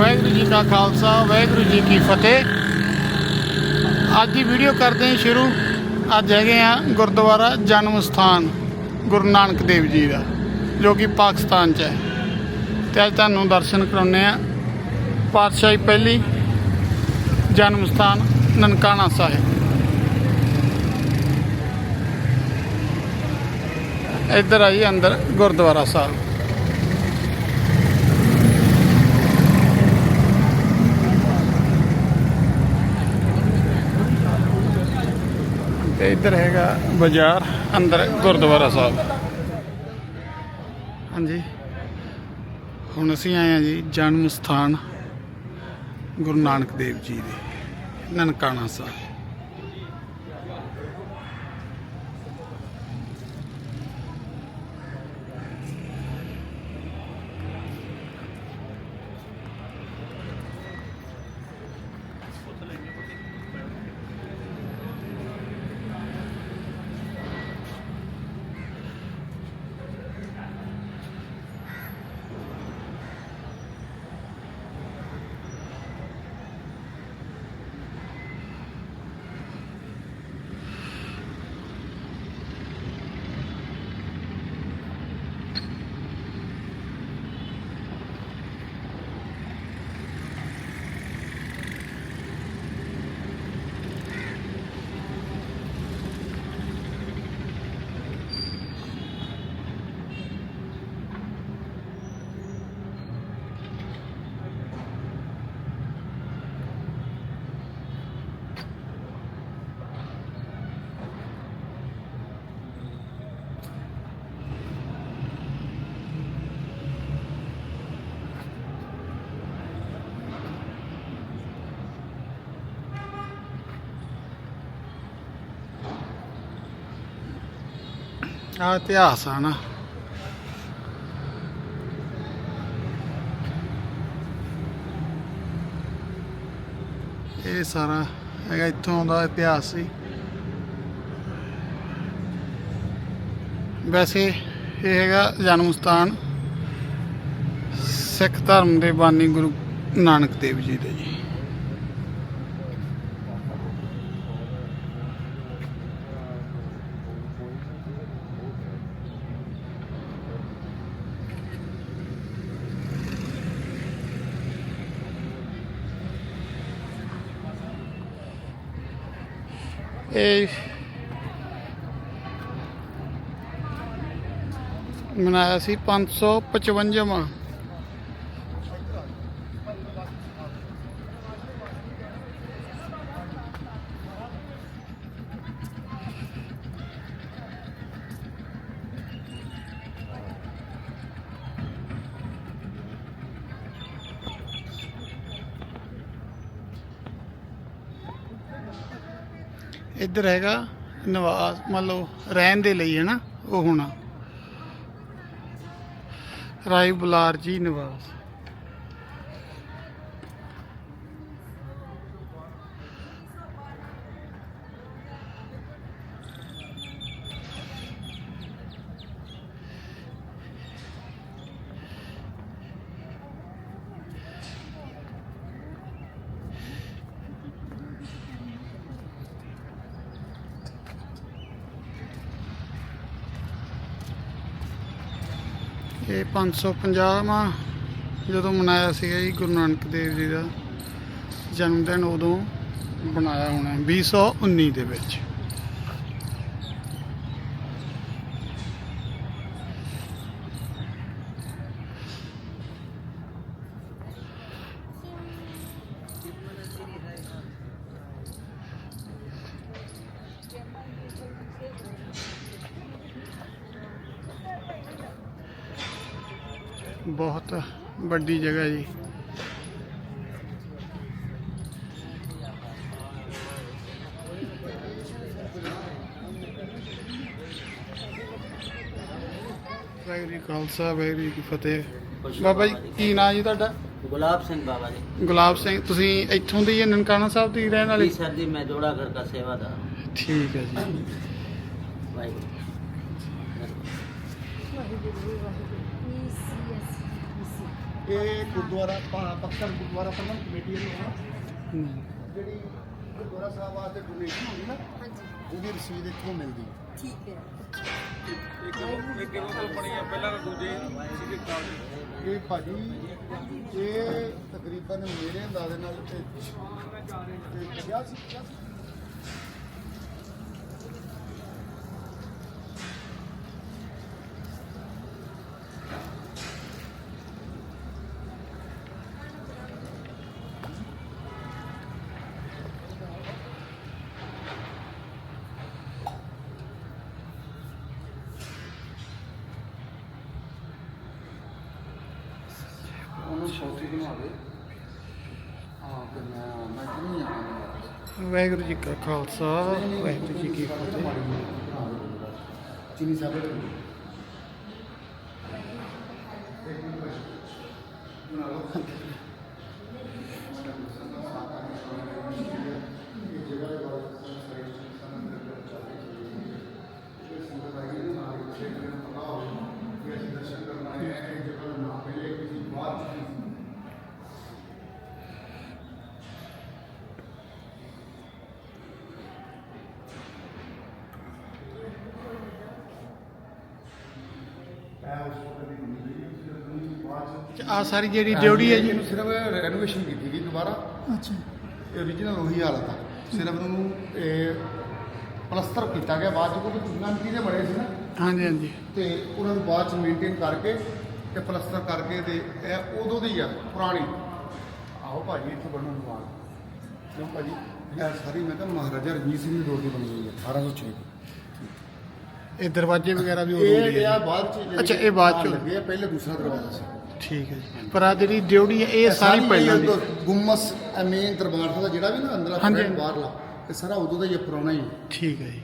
ਵਾਹਿਗੁਰੂ ਜੀ ਕਾ ਖਾਲਸਾ, ਵਾਹਿਗੁਰੂ ਜੀ ਕੀ ਫਤਿਹ। ਅੱਜ ਦੀ ਵੀਡੀਓ ਕਰਦੇ ਹਾਂ ਸ਼ੁਰੂ। ਅੱਜ ਹੈਗੇ ਆ ਗੁਰਦੁਆਰਾ ਜਨਮ ਸਥਾਨ, ਗੁਰੂ ਨਾਨਕ ਦੇਵ ਜੀ ਦਾ, ਜੋ ਕਿ ਪਾਕਿਸਤਾਨ 'ਚ ਹੈ। ਤੇ ਅੱਜ ਤੁਹਾਨੂੰ ਦਰਸ਼ਨ ਕਰਾਉਣੇ ਆ ਪਾਤਸ਼ਾਹੀ ਪਹਿਲੀ ਜਨਮ ਸਥਾਨ, ਨਨਕਾਣਾ ਸਾਹਿਬ। ਇੱਧਰ ਆ ਜੀ ਅੰਦਰ ਗੁਰਦੁਆਰਾ ਸਾਹਿਬ। ਤੇ ਇੱਧਰ ਹੈਗਾ ਬਾਜ਼ਾਰ, ਅੰਦਰ ਗੁਰਦੁਆਰਾ ਸਾਹਿਬ। ਹਾਂਜੀ। ਹੁਣ ਅਸੀਂ ਆਏ ਹਾਂ ਜੀ ਜਨਮ ਸਥਾਨ ਗੁਰੂ ਨਾਨਕ ਦੇਵ ਜੀ ਦੇ, ਨਨਕਾਣਾ ਸਾਹਿਬ। ਆ ਇਤਿਹਾਸ ਆ ਨਾ। ਇਹ ਸਾਰਾ ਹੈਗਾ ਇੱਥੋਂ ਦਾ ਇਤਿਹਾਸ ਸੀ ਵੈਸੇ ਇਹ ਹੈਗਾ ਜਨਮ ਸਥਾਨ ਸਿੱਖ ਧਰਮ ਦੇ ਬਾਨੀ ਗੁਰੂ ਨਾਨਕ ਦੇਵ ਜੀ ਦੇ ਜੀ। Eh, ਇਹ ਮਨਾਇਆ ਸੀ 555ਵਾਂ ਇੱਧਰ ਹੈਗਾ ਨਿਵਾਸ, ਮੰਨ ਲਓ ਰਹਿਣ ਦੇ ਲਈ ਹੈ ਨਾ, ਉਹ ਹੋਣਾ। ਰਾਏ ਬੁਲਾਰ ਜੀ ਨਿਵਾਸ। ਇਹ 550ਵਾਂ ਜਦੋਂ ਮਨਾਇਆ ਸੀਗਾ ਜੀ ਗੁਰੂ ਨਾਨਕ ਦੇਵ ਜੀ ਦਾ ਜਨਮ ਦਿਨ, ਉਦੋਂ ਬਣਾਇਆ ਹੋਣਾ 2019 ਦੇ ਵਿੱਚ ਬਹੁਤ ਵੱਡੀ ਜਗ੍ਹਾ ਜੀ। ਵਾਹਿਗੁਰੂ ਖਾਲਸਾ ਵਾਹਿਗੁਰੂ ਕੀ ਫਤਿਹ। ਬਾਬਾ ਜੀ ਕੀ ਨਾਮ ਜੀ ਤੁਹਾਡਾ? ਗੁਲਾਬ ਸਿੰਘ ਬਾਬਾ ਜੀ। ਗੁਲਾਬ ਸਿੰਘ ਤੁਸੀਂ ਇੱਥੋਂ ਦੇ ਨਨਕਾਣਾ ਸਾਹਿਬ ਦੀ ਰਹਿਣ ਵਾਲੇ? ਸਰ ਜੀ ਮੈਂ ਜੋੜਾ ਘਰ ਦਾ ਠੀਕ ਹੈ ਜੀ। ਵਾਹਿਗੁਰੂ। ਇਹ ਰਸੀਦ ਇੱਥੋਂ ਮਿਲਦੀ। ਹੈ। ਇਹ ਭਾਜੀ ਇਹ ਤਕਰੀਬਨ ਮੇਰੇ ਅੰਦਾਜ਼ੇ ਨਾਲ ਤੇ 50 50 ਵਾਹਿਗੁਰੂ ਜੀ ਕਾ ਖਾਲਸਾ ਵਾਹਿਗੁਰੂ ਜੀ ਕੀ ਫਤਿਹ। ਚੀਨੀ ਸਾਬਤ ਆ ਸਾਰੀ ਜਿਹੜੀ ਡਿਊਟੀ ਹੈ ਜੀ। ਇਹਨੂੰ ਸਿਰਫ ਰੈਨੋਵੇਸ਼ਨ ਕੀਤੀ ਗਈ ਦੁਬਾਰਾ। ਅੱਛਾ। ਇਹ origignal ਉਹੀ ਹਾਲਤ ਆ। ਸਿਰਫ ਉਹਨੂੰ ਇਹ ਪਲਸਤਰ ਕੀਤਾ ਗਿਆ। ਬਾਅਦ ਚ ਕਿਉਂਕਿ ਦੁਨੀਆਂ ਮਿੱਟੀ ਦੇ ਬਣੇ ਸੀ ਨਾ। ਹਾਂਜੀ ਹਾਂਜੀ। ਤੇ ਉਹਨਾਂ ਨੂੰ ਬਾਅਦ ਚ ਮੇਨਟੇਨ ਕਰਕੇ ਤੇ ਪਲਸਤਰ ਕਰਕੇ ਤੇ ਇਹ ਉਦੋਂ ਦੀ ਆ ਪੁਰਾਣੀ। ਆਓ ਭਾਜੀ ਇੱਥੇ ਬਣਨ ਨੂੰ ਆ ਕਿਉਂ ਭਾਜੀ? ਇਹ ਸਾਰੀ ਮੈਂ ਤਾਂ ਮਹਾਰਾਜਾ ਰਣਜੀਤ ਸਿੰਘ ਦੀ ਦੀ ਬਣੀ ਹੋਈ ਹੈ 1806 ਦੀ। ਇਹ ਦਰਵਾਜ਼ੇ ਵਗੈਰਾ ਵੀ ਉਦੋਂ ਇਹ ਆ ਬਾਅਦ ਚ ਅੱਛਾ, ਇਹ ਬਾਅਦ ਚੋਂ। ਲੱਗੇ ਪਹਿਲੇ ਦੂਸਰਾ ਦਰਵਾਜ਼ਾ ਸੀ। ਠੀਕ ਹੈ ਜੀ। ਪਰ ਆ ਜਿਹੜੀ ਡਿਊਟੀ ਹੈ ਇਹ ਸਾਰੀ ਪਹਿਲਾਂ ਦੀ ਗੁੰਮਸ ਮੇਨ ਦਰਬਾਰ ਸਾਹਿਬ ਦਾ ਜਿਹੜਾ ਵੀ ਨਾ ਅੰਦਰ ਹਾਂਜੀ। ਫਰੰਟ ਬਾਹਰਲਾ ਇਹ ਸਾਰਾ ਉਦੋਂ ਦਾ ਹੀ ਹੈ, ਪੁਰਾਣਾ ਹੀ ਹੈ। ਠੀਕ ਹੈ ਜੀ।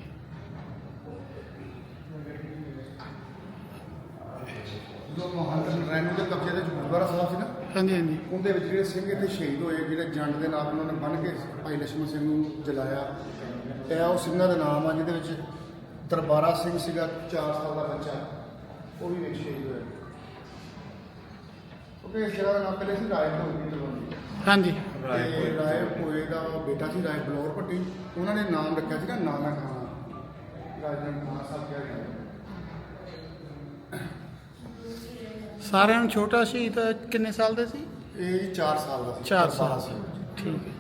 ਜਦੋਂ ਮਹਾਰਾਜਾ ਰੈਨੂ ਦੇ ਕਬਜ਼ੇ ਦੇ ਵਿੱਚ ਗੁਰਦੁਆਰਾ ਸਾਹਿਬ ਸੀ ਨਾ ਹਾਂਜੀ ਹਾਂਜੀ। ਉਹਦੇ ਵਿੱਚ ਜਿਹੜੇ ਸਿੰਘ ਇੱਥੇ ਸ਼ਹੀਦ ਹੋਏ ਜਿਹੜੇ ਜੰਡ ਦੇ ਨਾਲ ਉਹਨਾਂ ਨੇ ਕੇ ਭਾਈ ਲక్ష్ਮਣ ਸਿੰਘ ਨੂੰ ਜਲਾਇਆ। ਇਹ ਉਹ ਸਿੰਘਾਂ ਦੇ ਨਾਮ ਆ ਜਿਹਦੇ ਵਿੱਚ ਦਰਬਾਰਾ ਸਿੰਘ ਸੀਗਾ 4 ਸਾਲ ਦਾ ਬੱਚਾ ਉਹ ਵੀ ਵਿੱਚ ਸ਼ਹੀਦ ਹੋਇਆ। ਕਿਉਂਕਿ ਇਸ ਜਗ੍ਹਾ ਦਾ ਨਾਮ ਪਹਿਲੇ ਸੀ ਰਾਏ ਭੋਏ ਦੀ। ਤਲਵੰਡੀ ਹਾਂਜੀ। ਤੇ ਰਾਏ ਭੋਏ ਦਾ ਬੇਟਾ ਸੀ ਰਾਏ ਬਲੌਰ ਭੱਟੀ। ਉਹਨਾਂ ਨੇ ਨਾਮ ਰੱਖਿਆ ਸੀਗਾ ਨਾਨਾ ਖਾਨ। ਰਾਜਾ ਖਾਨ ਸਾਹਿਬ ਕਿਹਾ ਜਾਂਦਾ ਸਾਰਿਆਂ ਨੂੰ ਛੋਟਾ ਸ਼ਹੀਦ ਕਿੰਨੇ ਸਾਲ ਦੇ ਸੀ? ਇਹ ਜੀ 4 ਸਾਲ ਦਾ ਸੀ। 4 ਦਰਬਾਰਾ ਸਾਲ। ਸਿੰਘ। ਠੀਕ ਹੈ।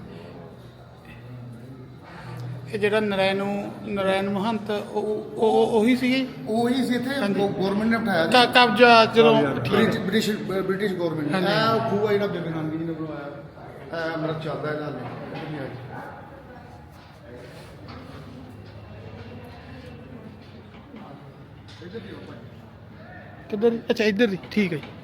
ਇਹ ਜਿਹੜਾ ਨਰੈਣੂ ਨਰੈਣ ਮਹੰਤ ਉਹ ਉਹ ਉਹੀ ਸੀਗੇ? ਉਹੀ ਸੀ ਇੱਥੇ। ਗਵਰਨਮੈਂਟ ਨੇ ਬਿਠਾਇਆ ਸੀ। ਕ- ਕਬਜ਼ਾ ਜਦੋਂ ਬ੍ਰਿਟਿਸ਼। ਬ੍ਰਿਟਿਸ਼ ਬ੍ਰਿਟਿਸ਼ ਗਵਰਨਮੈਂਟ ਹਾਂਜੀ। ਇਹ ਖੂਹ ਆ ਜਿਹੜਾ ਬੇਬੇ ਨਾਨਕੀ ਜੀ ਨੇ ਬਣਵਾਇਆ। ਇਹ ਮੇਰਾ ਚੱਲਦਾ ਹਾਲੇ। ਹੋ ਭਾਈ। ਕਿੱਧਰ ਅੱਛਾ ਇੱਧਰ ਦੀ। ਠੀਕ ਹੈ ਜੀ।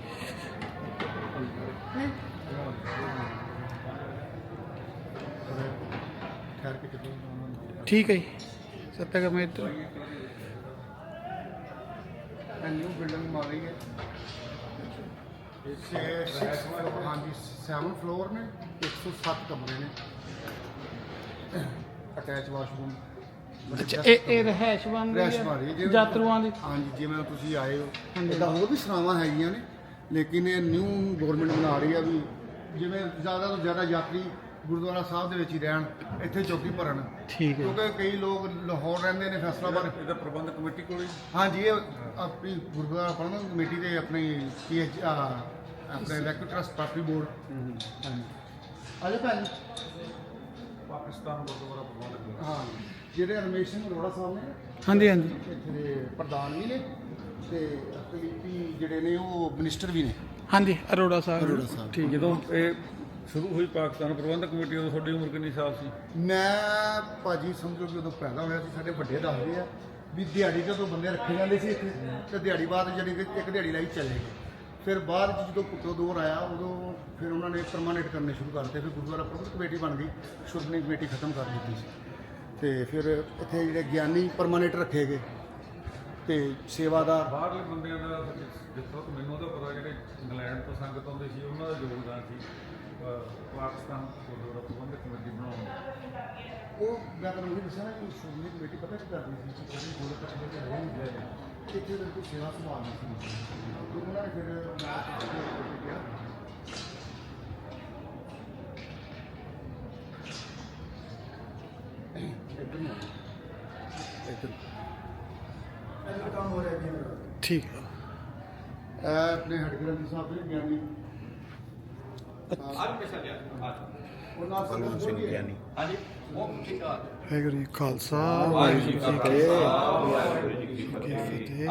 ਠੀਕ ਹੈ ਸੱਤਾ ਕਰਮ ਇੱਧਰ ਨਿਊ ਬਿਲਡਿੰਗ ਬਣ ਰਹੀ ਹੈ। ਇਸੇ ਫਲੋਰ ਨੇ 107 ਕਮਰੇ ਨੇ। ਅਟੈਚ ਵਾਸ਼ਰੂਮ ਅੱਛਾ ਇਹ ਇਹ ਰਹਿਸ਼ਵਾਨ ਦੀ। ਯਾਤਰੂਆਂ ਜਿਵੇਂ ਤੁਸੀਂ ਆਏ ਹੋ। ਇਹਦਾ ਹੋਰ ਵੀ ਸਰਾਵਾਂ ਹੈਗੀਆਂ ਨੇ ਲੇਕਿਨ ਇਹ ਨਿਊ ਗਵਰਨਮੈਂਟ ਬਣਾ ਰਹੀ ਆ ਵੀ ਜਿਵੇਂ ਜ਼ਿਆਦਾ ਤੋਂ ਜ਼ਿਆਦਾ ਯਾਤਰੀ ਗੁਰਦੁਆਰਾ ਸਾਹਿਬ ਦੇ ਵਿੱਚ ਹੀ ਰਹਿਣ ਇੱਥੇ ਚੌਕੀ ਭਰਨ। ਠੀਕ ਹੈ। ਕਿਉਂਕਿ ਕਈ ਲੋਕ ਲਾਹੌਰ ਰਹਿੰਦੇ ਨੇ ਫੈਸਲਾਬਾਦ ਇਹਦਾ ਪ੍ਰਬੰਧਕ ਕਮੇਟੀ ਕੋਲ ਹੀ। ਹਾਂਜੀ ਇਹ ਆਪਣੀ ਗੁਰਦੁਆਰਾ ਪ੍ਰਬੰਧਕ ਕਮੇਟੀ ਦੇ ਆਪਣੀ ਪੀਐਚ ਆਪਣੇ ਇਲੈਕਟ੍ਰਿਕ ਟਰਸਟ ਪਾਰਟੀ ਬੋਰਡ। ਹਾਂਜੀ। ਆਜੋ ਭੈਣ। ਪਾਕਿਸਤਾਨ ਗੁਰਦੁਆਰਾ ਪ੍ਰਬੰਧਕ ਕਮੇਟੀ ਹਾਂ ਜਿਹੜੇ ਰਮੇਸ਼ ਸਿੰਘ ਅਰੋੜਾ ਸਾਹਿਬ ਨੇ ਹਾਂਜੀ ਹਾਂਜੀ। ਇੱਥੇ ਦੇ ਪ੍ਰਧਾਨ ਵੀ ਨੇ ਤੇ ਅਕਲੀਪੀ ਜਿਹੜੇ ਨੇ ਉਹ ਮਿਨਿਸਟਰ ਵੀ ਨੇ। ਹਾਂਜੀ ਅਰੋੜਾ ਸਾਹਿਬ। ਅਰੋੜਾ ਸਾਹਿਬ। ਠੀਕ ਜਦੋਂ ਇਹ ਸ਼ੁਰੂ ਹੋਈ ਪਾਕਿਸਤਾਨ ਪ੍ਰਬੰਧਕ ਕਮੇਟੀ ਉਦੋਂ ਤੁਹਾਡੀ ਉਮਰ ਕਿੰਨੀ ਸਾਲ ਸੀ? ਮੈਂ ਭਾਜੀ ਸਮਝੋ ਕਿ ਉਦੋਂ ਪੈਦਾ ਹੋਇਆ ਸੀ ਸਾਡੇ ਵੱਡੇ ਦੱਸਦੇ ਆ ਵੀ ਦਿਹਾੜੀ ਜਦੋਂ ਬੰਦੇ ਰੱਖੇ ਜਾਂਦੇ ਸੀ ਇੱਥੇ ਤੇ ਦਿਹਾੜੀ ਬਾਅਦ ਜਿਹੜੀ ਕਿ ਇੱਕ ਦਿਹਾੜੀ ਲਈ ਚਲੇ। ਗਏ ਫਿਰ ਬਾਅਦ 'ਚ ਜਦੋਂ ਪੁੱਤੋ ਦੌਰ ਆਇਆ ਉਦੋਂ ਫਿਰ ਉਹਨਾਂ ਨੇ ਪਰਮਾਨੈਂਟ ਕਰਨੇ ਸ਼ੁਰੂ ਕਰਤੇ ਫਿਰ ਗੁਰਦੁਆਰਾ ਪ੍ਰਬੰਧਕ ਕਮੇਟੀ ਬਣ ਗਈ ਸ਼ੁਰਨੀ ਕਮੇਟੀ ਖਤਮ ਕਰ ਦਿੱਤੀ ਸੀ। ਤੇ ਫਿਰ ਇੱਥੇ ਜਿਹੜੇ ਗਿਆਨੀ ਪਰਮਾਨੈਂਟ ਰੱਖੇ ਗਏ ਤੇ ਸੇਵਾਦਾਰ ਬਾਹਰਲੇ ਬੰਦਿਆਂ ਦਾ ਜਿੱਥੋਂ ਮੈਨੂੰ ਉਹਦਾ ਪਤਾ ਜਿਹੜੇ ਇੰਗਲੈਂਡ ਤੋਂ ਸੰਗਤ ਆਉਂਦੇ ਸੀ ਉਹਨਾਂ ਦਾ ਯੋਗਦਾਨ ਸੀ। ਪਾਕਿਸਤਾਨ ਕੋਲੋਂ ਪ੍ਰਬੰਧਕ ਕਮੇਟੀ ਬਣਾਉਣ ਉਹ ਮੈਂ ਤੁਹਾਨੂੰ ਇਹ ਦੱਸਣਾ ਕਿ ਸ਼੍ਰੋਮਣੀ ਕਮੇਟੀ ਪਤਾ ਕੀ ਕਰਦੀ ਸੀ ਕਿ ਜਿਹੜੀ ਗੋਲ ਪੱਛੇ ਤੇ ਰਹੀ ਹੈ ਇੱਥੇ ਉਹਨਾਂ ਨੂੰ ਸੇਵਾ ਸੰਭਾਲਣੀ ਸੀ ਤੇ ਉਹਨਾਂ ਨੇ ਫਿਰ ਕਿਹਾ ठीक है अपने हटगरंथ साहब ने ज्ञानी ਬਲਵੰਤ ਸਿੰਘ ਗਿਆਨੀ ਵਾਹਿਗੁਰੂ ਜੀ ਖਾਲਸਾ ਵਾਹਿਗੁਰੂ ਜੀ ਕੀ ਫਤਿਹ।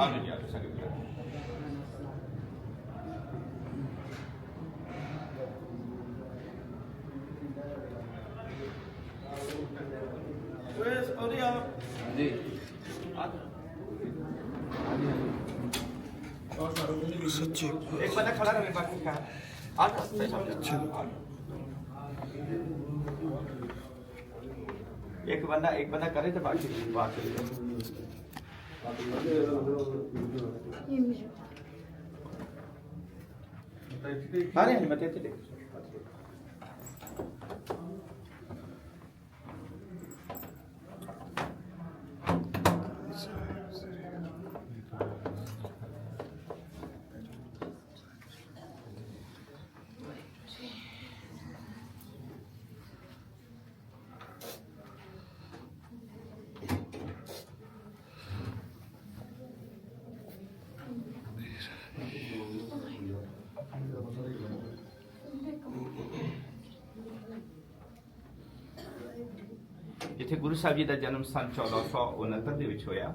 बंदा एक बंदा करे तो बाकी बाकी अरे नहीं बताते थे ਜਿੱਥੇ ਗੁਰੂ ਸਾਹਿਬ ਜੀ ਦਾ ਜਨਮ ਸਨ 1469 ਦੇ ਵਿੱਚ ਹੋਇਆ।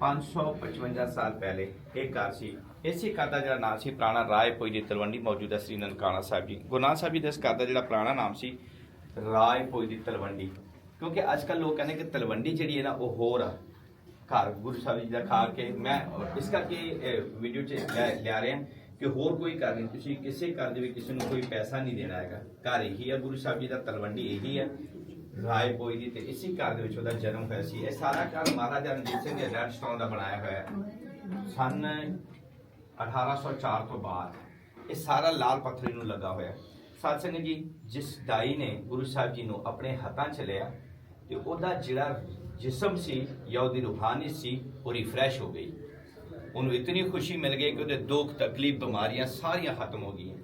555 ਸਾਲ ਪਹਿਲੇ ਇੱਕ ਘਰ ਸੀ। ਇਸੇ ਘਰ ਦਾ ਜਿਹੜਾ ਨਾਮ ਸੀ, ਪੁਰਾਣਾ ਰਾਏ ਪੋਈ ਦੀ ਤਲਵੰਡੀ ਮੌਜੂਦਾ ਸ੍ਰੀ ਨਨਕਾਣਾ ਸਾਹਿਬ ਜੀ। ਗੁਰੂ ਨਾਨਕ ਸਾਹਿਬ ਜੀ ਦੇ ਇਸ ਘਰ ਦਾ ਜਿਹੜਾ ਪੁਰਾਣਾ ਨਾਮ ਸੀ ਰਾਏ ਪੋਈ ਦੀ ਤਲਵੰਡੀ। ਕਿਉਂਕਿ ਅੱਜ ਕੱਲ ਲੋਕ ਕਹਿੰਦੇ ਕਿ ਤਲਵੰਡੀ ਜਿਹੜੀ ਹੈ ਨਾ, ਉਹ ਹੋਰ ਆ। ਘਰ ਗੁਰੂ ਸਾਹਿਬ ਜੀ ਦਾ ਖਾ ਕੇ ਮੈਂ ਇਸ ਕਰਕੇ ਵੀਡੀਓ 'ਚ ਲੈ- ਲਿਆ ਰਿਹਾ ਕਿ ਹੋਰ ਕੋਈ ਘਰ ਨਹੀਂ। ਤੁਸੀਂ ਕਿਸੇ ਘਰ ਦੇ ਵਿੱਚ ਕਿਸੇ ਨੂੰ ਕੋਈ ਪੈਸਾ ਨਹੀਂ ਦੇਣਾ ਹੈਗਾ। ਘਰ ਇਹੀ ਆ, ਗੁਰੂ ਸਾਹਿਬ ਜੀ ਦਾ ਤਲਵੰਡੀ ਇਹੀ ਹੈ ਰਾਏ ਪੋਈ ਦੀ ਤੇ ਇਸੇ ਘਰ ਦੇ ਵਿੱਚ ਉਹਦਾ ਜਨਮ ਹੋਇਆ ਸੀ। ਇਹ ਸਾਰਾ ਘਰ ਮਹਾਰਾਜਾ ਰਣਜੀਤ ਸਿੰਘ ਦੇ ਰੈਡ ਸਟੋਨ ਦਾ ਬਣਾਇਆ ਹੋਇਆ ਹੈ। ਸਨ 1804 ਤੋਂ ਬਾਅਦ ਇਹ ਸਾਰਾ ਲਾਲ ਪੱਥਰੀ ਨੂੰ ਲੱਗਾ ਹੋਇਆ ਹੈ। ਸਾਧ ਸੰਗਤ ਜੀ, ਜਿਸ ਦਾਈ ਨੇ ਗੁਰੂ ਸਾਹਿਬ ਜੀ ਨੂੰ ਆਪਣੇ ਹੱਥਾਂ 'ਚ ਲਿਆ ਤੇ ਉਹਦਾ ਜਿਹੜਾ ਜਿਸਮ ਸੀ, ਜਾਂ ਉਹਦੀ ਰੂਹਾਨੀਅਤ ਸੀ, ਉਹ ਰਿਫਰੈਸ਼ ਹੋ ਗਈ। ਉਹਨੂੰ ਇਤਨੀ ਖੁਸ਼ੀ ਮਿਲ ਗਈ ਕਿ ਉਹਦੇ ਦੁੱਖ ਤਕਲੀਫ ਬਿਮਾਰੀਆਂ ਸਾਰੀਆਂ ਖਤਮ ਹੋ ਗਈਆਂ।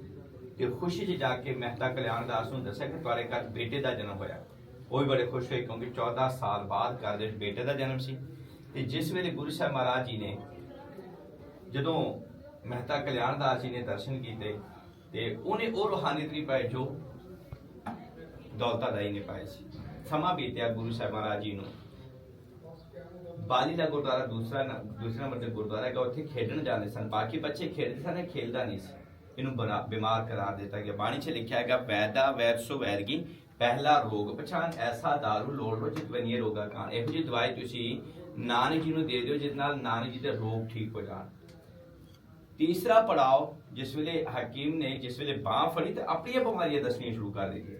ਤੇ ਖੁਸ਼ੀ 'ਚ ਜਾ ਕੇ ਮਹਿਤਾ ਕਲਿਆਣ ਦਾਸ ਨੂੰ ਦੱਸਿਆ ਕਿ ਤੁਹਾਡੇ ਘਰ ਬੇਟੇ ਦਾ ਜਨਮ ਹੋਇਆ। ਉਹ ਵੀ ਬੜੇ ਖੁਸ਼ ਹੋਏ ਕਿਉਂਕਿ 14 ਸਾਲ ਬਾਅਦ ਘਰ ਦੇ ਬੇਟੇ ਦਾ ਜਨਮ ਸੀ। ਤੇ ਜਿਸ ਵੇਲੇ ਗੁਰੂ ਸਾਹਿਬ ਮਹਾਰਾਜ ਜੀ ਨੇ ਜਦੋਂ ਮਹਿਤਾ ਕਲਿਆਣ ਦਾਸ ਜੀ ਨੇ ਦਰਸ਼ਨ ਕੀਤੇ ਤੇ ਉਹਨੇ ਉਹ ਰੂਹਾਨੀਅਤ ਨਹੀਂ ਪਾਏ ਜੋ ਦੌਲਤਾ ਦਾਈ ਨੇ ਪਾਏ ਸੀ। ਸਮਾਂ ਬੀਤਿਆ ਗੁਰੂ ਸਾਹਿਬ ਮਹਾਰਾਜ ਜੀ ਨੂੰ। ਬਾਲੀ ਦਾ ਗੁਰਦੁਆਰਾ ਦੂਸਰਾ ਨ- ਦੂਸਰੇ ਨੰਬਰ ਤੇ ਗੁਰਦੁਆਰਾ ਹੈਗਾ, ਉੱਥੇ ਖੇਡਣ ਜਾਂਦੇ ਸਨ। ਬਾਕੀ ਬੱਚੇ ਖੇਡਦੇ ਸਨ ਇਹ ਖੇਲਦਾ ਨਹੀਂ ਸੀ। ਇਹਨੂੰ ਬਣਾ- ਬਿਮਾਰ ਕਰਾਰ ਦਿੱਤਾ ਗਿਆ। ਬਾਣੀ 'ਚ ਲਿਖਿਆ ਹੈਗਾ, ਵੈਦਾ ਵੈਰਸੋ ਵੈਰਗੀ ਪਹਿਲਾ ਰੋਗ। ਪਛਾਣ, ਐਸਾ दारू ਲੋੜ ਲੋ ਜਿਤ ਰੋਗਾ ਕਾਨ ਇਹੋ ਜਿਹੀ ਦਵਾਈ ਤੁਸੀਂ ਨਾਨਕ ਜੀ ਨੂੰ ਦੇ ਦਿਓ ਜਿਸ ਨਾਲ ਨਾਨਕ ਜੀ ਦੇ ਰੋਗ ਠੀਕ ਹੋ ਜਾਣ। ਤੀਸਰਾ ਪੜਾਅ ਜਿਸ ਵੇਲੇ ਹਕੀਮ ਨੇ ਜਿਸ ਵੇਲੇ ਬਾਹ ਫੜੀ ਤੇ ਆਪਣੀਆਂ ਬਿਮਾਰੀਆਂ ਦੱਸਣੀਆਂ ਸ਼ੁਰੂ ਕਰ ਦਿੱਤੀਆਂ।